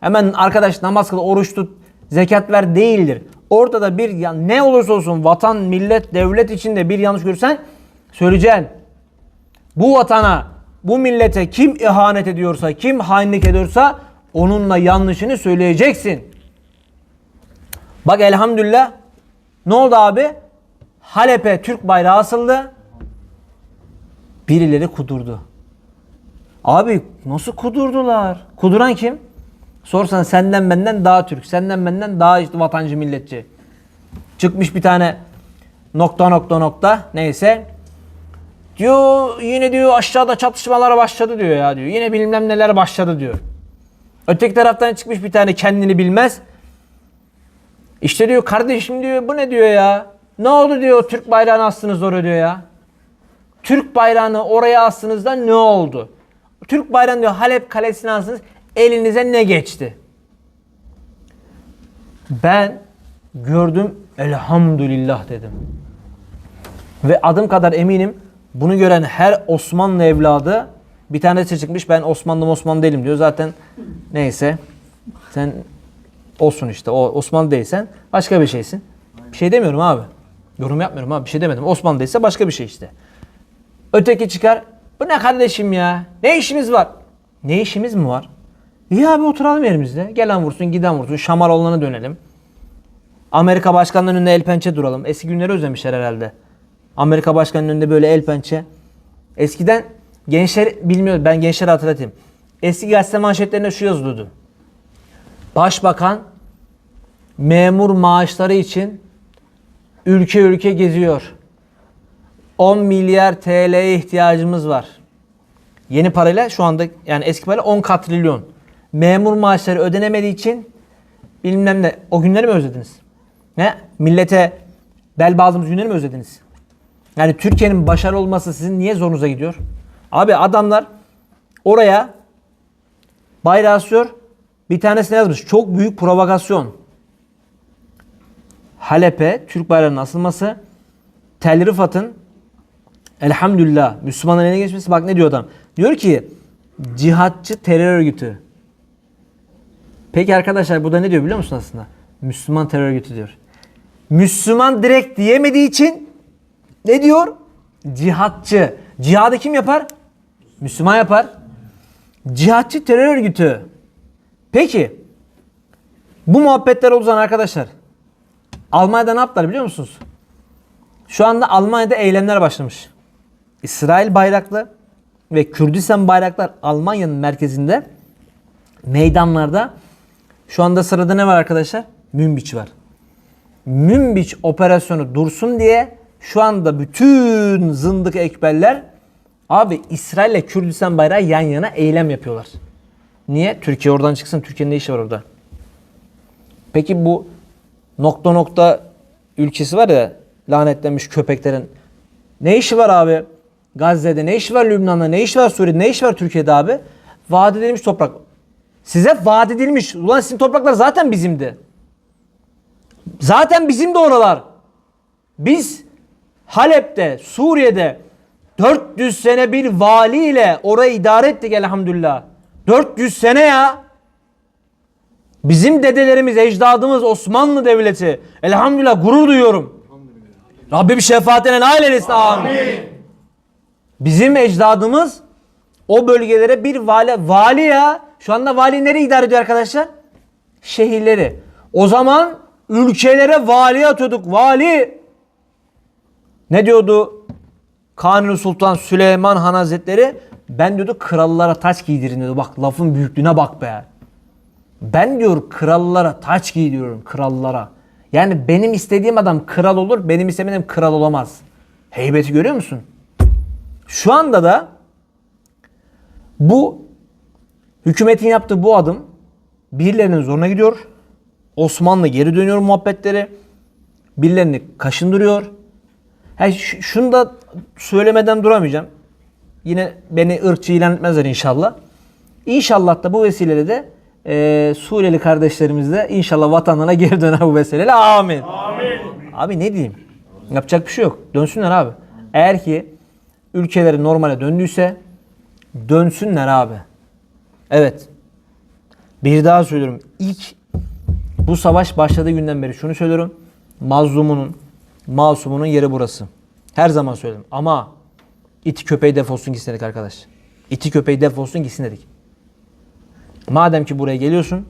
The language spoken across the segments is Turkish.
Hemen arkadaş namaz kıl, oruç tut, zekat ver değildir. Ortada bir ya ne olursa olsun vatan, millet, devlet içinde bir yanlış görürsen söyleyeceksin. Bu vatana, bu millete kim ihanet ediyorsa, kim hainlik ediyorsa onunla yanlışını söyleyeceksin. Bak elhamdülillah ne oldu abi? Halep'e Türk bayrağı asıldı. Birileri kudurdu. Abi nasıl kudurdular? Kuduran kim? Sorsan senden benden daha Türk, senden benden daha işte vatancı milletçi. Çıkmış bir tane nokta nokta nokta neyse. Diyor yine diyor aşağıda çatışmalar başladı diyor ya diyor. Yine bilmem neler başladı diyor. Öteki taraftan çıkmış bir tane kendini bilmez. İşte diyor kardeşim diyor bu ne diyor ya? Ne oldu diyor Türk bayrağını astınız oraya diyor ya. Türk bayrağını oraya astığınızda ne oldu? Türk bayrağını diyor Halep kalesine astınız elinize ne geçti? Ben gördüm elhamdülillah dedim. Ve adım kadar eminim bunu gören her Osmanlı evladı bir tanesi çıkmış ben Osmanlı Osmanlı değilim diyor. Zaten neyse sen olsun işte o Osmanlı değilsen başka bir şeysin. Bir şey demiyorum abi. Yorum yapmıyorum abi bir şey demedim. Osmanlı değilse başka bir şey işte. Öteki çıkar. Bu ne kardeşim ya? Ne işimiz var? Ne işimiz mi var? İyi abi oturalım yerimizde. Gelen vursun giden vursun. Şamar olana dönelim. Amerika başkanının önünde el pençe duralım. Eski günleri özlemişler herhalde. Amerika başkanının önünde böyle el pençe. Eskiden gençler bilmiyor. Ben gençleri hatırlatayım. Eski gazete manşetlerinde şu yazılıyordu. Başbakan memur maaşları için ülke ülke geziyor. 10 milyar TL'ye ihtiyacımız var. Yeni parayla şu anda yani eski parayla 10 katrilyon. Memur maaşları ödenemediği için bilmem ne. O günleri mi özlediniz? Ne? Millete bel bağladığımız günleri mi özlediniz? Yani Türkiye'nin başarılı olması sizin niye zorunuza gidiyor? Abi adamlar oraya bayrağı asıyor. Bir tanesine yazmış. Çok büyük provokasyon. Halep'e Türk bayrağının asılması Tel Rifat'ın elhamdülillah Müslümanların eline geçmesi bak ne diyor adam. Diyor ki cihatçı terör örgütü. Peki arkadaşlar burada ne diyor biliyor musun aslında? Müslüman terör örgütü diyor. Müslüman direkt diyemediği için ne diyor? Cihatçı. Cihadı kim yapar? Müslüman yapar. Cihatçı terör örgütü. Peki bu muhabbetler olduğu zaman arkadaşlar Almanya'da ne yaptılar biliyor musunuz? Şu anda Almanya'da eylemler başlamış. İsrail bayraklı ve Kürdistan bayraklar Almanya'nın merkezinde meydanlarda şu anda sırada ne var arkadaşlar? Münbiç var. Münbiç operasyonu dursun diye şu anda bütün zındık ekberler abi İsrail ile Kürdistan bayrağı yan yana eylem yapıyorlar. Niye? Türkiye oradan çıksın. Türkiye'nin ne işi var orada? Peki bu nokta nokta ülkesi var ya lanetlenmiş köpeklerin ne işi var abi? Gazze'de ne işi var Lübnan'da ne işi var Suriye'de ne işi var Türkiye'de abi? Vaat edilmiş toprak. Size vaat edilmiş. Ulan sizin topraklar zaten bizimdi. Zaten bizim de oralar. Biz Halep'te, Suriye'de 400 sene bir valiyle orayı idare ettik elhamdülillah. 400 sene ya. Bizim dedelerimiz, ecdadımız Osmanlı Devleti. Elhamdülillah gurur duyuyorum. Rabbim şefaatine nail eylesin. Amin. Bizim ecdadımız o bölgelere bir vali, vali ya. Şu anda vali nereye idare ediyor arkadaşlar? Şehirleri. O zaman ülkelere vali atıyorduk. Vali. Ne diyordu? Kanuni Sultan Süleyman Han Hazretleri ben diyordu krallara taç giydirin diyordu. Bak lafın büyüklüğüne bak be. Ben diyor krallara taç giydiriyorum krallara. Yani benim istediğim adam kral olur, benim istemediğim kral olamaz. Heybeti görüyor musun? Şu anda da bu hükümetin yaptığı bu adım birilerinin zoruna gidiyor. Osmanlı geri dönüyor muhabbetleri. Birilerini kaşındırıyor. Ha, ş- şunu da söylemeden duramayacağım. Yine beni ırkçı ilan etmezler inşallah. İnşallah da bu vesileyle de e, Suriyeli kardeşlerimiz de inşallah vatanlarına geri döner bu vesileyle. Amin. Abi ne diyeyim? Yapacak bir şey yok. Dönsünler abi. Eğer ki ülkeleri normale döndüyse dönsünler abi. Evet. Bir daha söylüyorum. İlk bu savaş başladığı günden beri şunu söylüyorum. Mazlumunun, masumunun yeri burası. Her zaman söyledim. Ama iti köpeği defolsun gitsin dedik arkadaş. İti köpeği defolsun gitsin dedik. Madem ki buraya geliyorsun.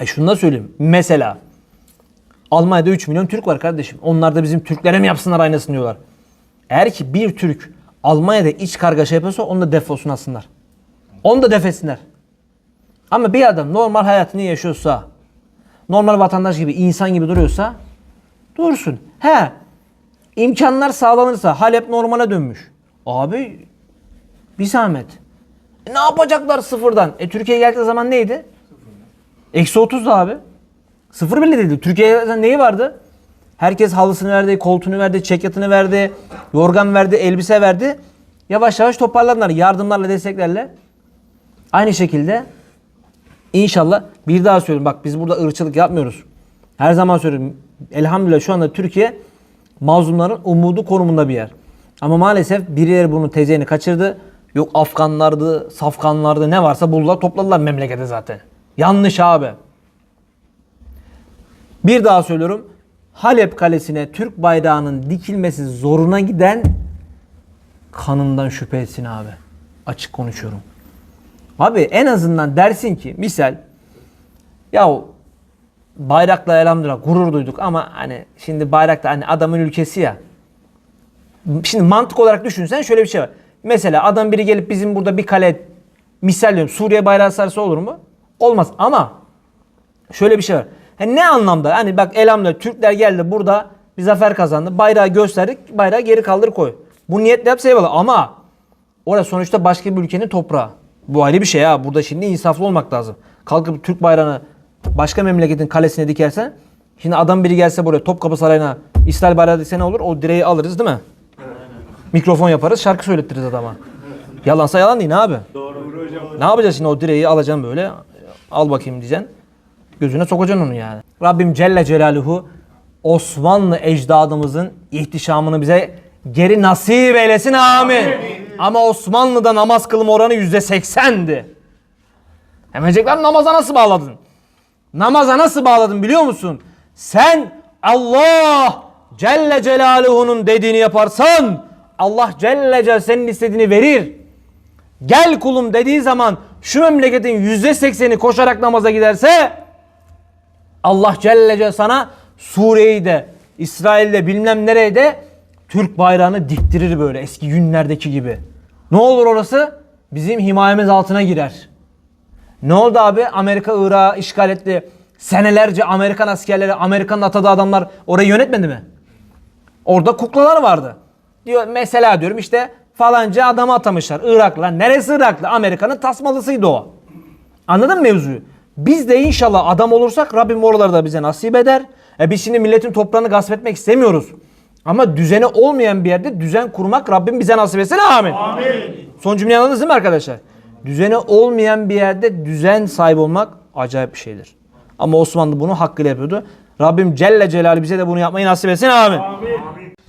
E şunu da söyleyeyim. Mesela Almanya'da 3 milyon Türk var kardeşim. Onlar da bizim Türklere mi yapsınlar aynısını diyorlar. Eğer ki bir Türk Almanya'da iç kargaşa yapıyorsa onu da defolsun aslınlar. Onu da defetsinler. Ama bir adam normal hayatını yaşıyorsa, normal vatandaş gibi, insan gibi duruyorsa dursun. He, imkanlar sağlanırsa Halep normale dönmüş. Abi bir zahmet. E ne yapacaklar sıfırdan? E Türkiye'ye geldiği zaman neydi? Eksi 30 da abi. Sıfır bile değildi. Zaman neyi vardı? Herkes halısını verdi, koltuğunu verdi, çekyatını verdi, yorgan verdi, elbise verdi. Yavaş yavaş toparladılar yardımlarla, desteklerle. Aynı şekilde inşallah bir daha söylüyorum. Bak biz burada ırkçılık yapmıyoruz. Her zaman söylüyorum. Elhamdülillah şu anda Türkiye mazlumların umudu konumunda bir yer. Ama maalesef birileri bunu tezeyini kaçırdı. Yok Afganlardı, Safganlardı ne varsa buldular topladılar memlekete zaten. Yanlış abi. Bir daha söylüyorum. Halep kalesine Türk bayrağının dikilmesi zoruna giden kanından şüphe etsin abi. Açık konuşuyorum. Abi en azından dersin ki misal ya bayrakla elhamdülillah gurur duyduk ama hani şimdi bayrak da hani adamın ülkesi ya. Şimdi mantık olarak düşünsen şöyle bir şey var. Mesela adam biri gelip bizim burada bir kale misal diyorum Suriye bayrağı sarsa olur mu? Olmaz ama şöyle bir şey var. Hani ne anlamda? Hani bak elhamdülillah Türkler geldi burada bir zafer kazandı. Bayrağı gösterdik. Bayrağı geri kaldır koy. Bu niyetle yapsa eyvallah ama orası sonuçta başka bir ülkenin toprağı. Bu ayrı bir şey ha. Burada şimdi insaflı olmak lazım. Kalkıp Türk bayrağını başka memleketin kalesine dikersen şimdi adam biri gelse buraya Topkapı Sarayı'na İsrail bayrağı dikse ne olur? O direği alırız değil mi? Mikrofon yaparız, şarkı söylettiririz adama. Yalansa yalan değil abi. Ne yapacağız şimdi o direği alacaksın böyle al bakayım diyeceksin. Gözüne sokacaksın onu yani. Rabbim Celle Celaluhu Osmanlı ecdadımızın ihtişamını bize geri nasip eylesin amin. Ama Osmanlı'da namaz kılma oranı yüzde seksendi. Hemencekler namaza nasıl bağladın? Namaza nasıl bağladın biliyor musun? Sen Allah Celle Celaluhu'nun dediğini yaparsan Allah Celle Celaluhu senin istediğini verir. Gel kulum dediği zaman şu memleketin yüzde sekseni koşarak namaza giderse Allah Celle Celaluhu sana Suriye'yi de İsrail'de bilmem nereye de Türk bayrağını diktirir böyle eski günlerdeki gibi. Ne olur orası? Bizim himayemiz altına girer. Ne oldu abi? Amerika Irak'ı işgal etti. Senelerce Amerikan askerleri, Amerikan atadığı adamlar orayı yönetmedi mi? Orada kuklalar vardı. Diyor mesela diyorum işte falanca adamı atamışlar. Iraklı. Neresi Iraklı? Amerika'nın tasmalısıydı o. Anladın mı mevzuyu? Biz de inşallah adam olursak Rabbim oraları da bize nasip eder. E biz şimdi milletin toprağını gasp etmek istemiyoruz. Ama düzene olmayan bir yerde düzen kurmak Rabbim bize nasip etsin. Amin. Amin. Son cümleyi anladınız değil mi arkadaşlar? Düzene olmayan bir yerde düzen sahibi olmak acayip bir şeydir. Ama Osmanlı bunu hakkıyla yapıyordu. Rabbim Celle Celal bize de bunu yapmayı nasip etsin. Amin.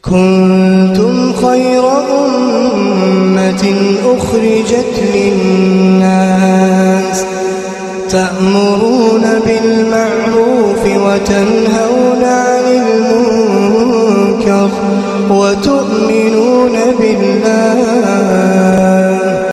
Kuntum hayra ummetin uhricet linnas te'muruna bil ma'rufi ve tenhevna وتؤمنون بالله.